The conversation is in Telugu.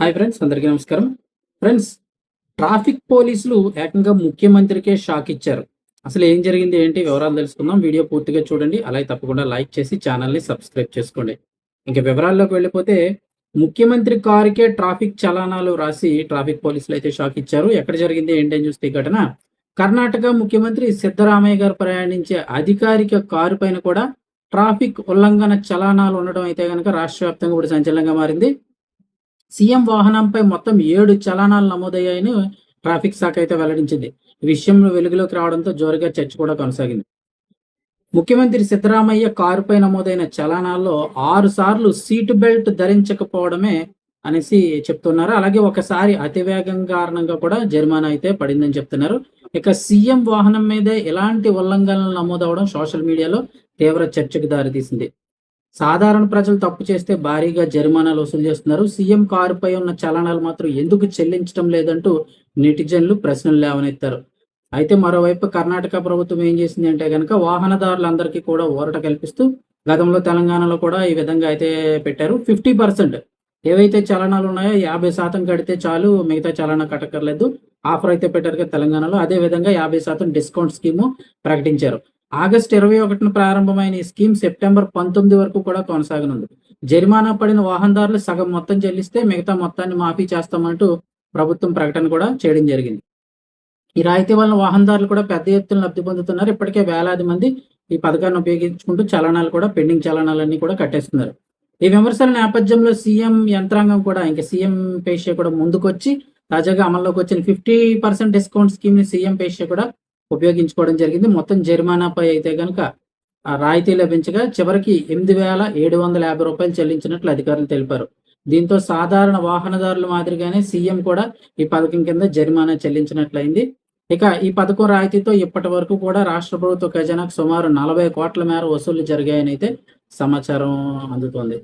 హాయ్ ఫ్రెండ్స్ అందరికీ నమస్కారం. ఫ్రెండ్స్ ట్రాఫిక్ పోలీసులు ఏకంగా ముఖ్యమంత్రికే షాక్ ఇచ్చారు. అసలు ఏం జరిగింది ఏంటి వివరాలు తెలుసుకుందాం. వీడియో పూర్తిగా చూడండి అలాగే తప్పకుండా లైక్ చేసి ఛానల్ని సబ్స్క్రైబ్ చేసుకోండి. ఇంకా వివరాల్లోకి వెళ్ళిపోతే ముఖ్యమంత్రి కారుకే ట్రాఫిక్ చలానాలు రాసి ట్రాఫిక్ పోలీసులు అయితే షాక్ ఇచ్చారు. ఎక్కడ జరిగింది ఏంటి అని చూస్తే ఈ ఘటన కర్ణాటక ముఖ్యమంత్రి సిద్ధరామయ్య గారు ప్రయాణించే అధికారిక కారు పైన కూడా ట్రాఫిక్ ఉల్లంఘన చలానాలు ఉండడం అయితే కనుక రాష్ట్ర వ్యాప్తంగా ఇప్పుడు సంచలనంగా మారింది. సీఎం వాహనంపై మొత్తం ఏడు చలానాలు నమోదయ్యాయని ట్రాఫిక్ శాఖ అయితే వెల్లడించింది. విషయంలో వెలుగులోకి రావడంతో జోరుగా చర్చ కూడా కొనసాగింది. ముఖ్యమంత్రి సిద్ధరామయ్య కారుపై నమోదైన చలానాల్లో ఆరు సార్లు సీటు బెల్ట్ ధరించకపోవడమే అనేసి చెప్తున్నారు. అలాగే ఒకసారి అతివేగం కారణంగా కూడా జరిమానా అయితే పడిందని చెప్తున్నారు. ఇక సీఎం వాహనం మీదే ఎలాంటి ఉల్లంఘనలు నమోదవడం సోషల్ మీడియాలో తీవ్ర చర్చకు దారితీసింది. సాధారణ ప్రజలు తప్పు చేస్తే భారీగా జరిమానాలు వసూలు చేస్తున్నారు. సీఎం కారుపై ఉన్న చలనాలు మాత్రం ఎందుకు చెల్లించడం లేదంటూ నెటిజన్లు ప్రశ్నలు లేవనెత్తారు. అయితే మరోవైపు కర్ణాటక ప్రభుత్వం ఏం చేసింది అంటే కనుక వాహనదారులందరికీ కూడా ఊరట కల్పిస్తూ గతంలో తెలంగాణలో కూడా ఈ విధంగా అయితే పెట్టారు. ఫిఫ్టీ పర్సెంట్ ఏవైతే చలనాలు ఉన్నాయో యాభై శాతం కడితే చాలు మిగతా చలన కట్టక్కర్లేదు. ఆఫర్ అయితే పెట్టారు కదా తెలంగాణలో అదే విధంగా యాభై శాతం డిస్కౌంట్ స్కీము ప్రకటించారు. ఆగస్టు ఇరవై ఒకటిన ప్రారంభమైన ఈ స్కీమ్ సెప్టెంబర్ పంతొమ్మిది వరకు కూడా కొనసాగనుంది. జరిమానా పడిన వాహనదారులు సగం మొత్తం చెల్లిస్తే మిగతా మొత్తాన్ని మాఫీ చేస్తామంటూ ప్రభుత్వం ప్రకటన కూడా చేయడం జరిగింది. ఈ రాయితీ వలన వాహనదారులు కూడా పెద్ద ఎత్తున లబ్ధి పొందుతున్నారు. ఇప్పటికే వేలాది మంది ఈ పథకాన్ని ఉపయోగించుకుంటూ చలనాలు కూడా పెండింగ్ చలనాలన్నీ కూడా కట్టేస్తున్నారు. ఈ విమర్శల నేపథ్యంలో సీఎం యంత్రాంగం కూడా ఇంకా సీఎం పేషే కూడా ముందుకొచ్చి తాజాగా అమల్లోకి వచ్చిన ఫిఫ్టీ పర్సెంట్ డిస్కౌంట్ స్కీమ్ని సీఎం పేషే కూడా ఉపయోగించుకోవడం జరిగింది. మొత్తం జరిమానాపై అయితే కనుక రాయితీ లభించగా చివరికి ఎనిమిది వేల ఏడు వందల యాభై రూపాయలు చెల్లించినట్లు అధికారులు తెలిపారు. దీంతో సాధారణ వాహనదారుల మాదిరిగానే సీఎం కూడా ఈ పథకం కింద జరిమానా చెల్లించినట్లయింది. ఇక ఈ పథకం రాయితీతో ఇప్పటి వరకు కూడా రాష్ట్ర ప్రభుత్వ ఖజానాకు సుమారు నలభై కోట్ల మేర వసూళ్ళు జరిగాయని అయితే సమాచారం అందుతోంది.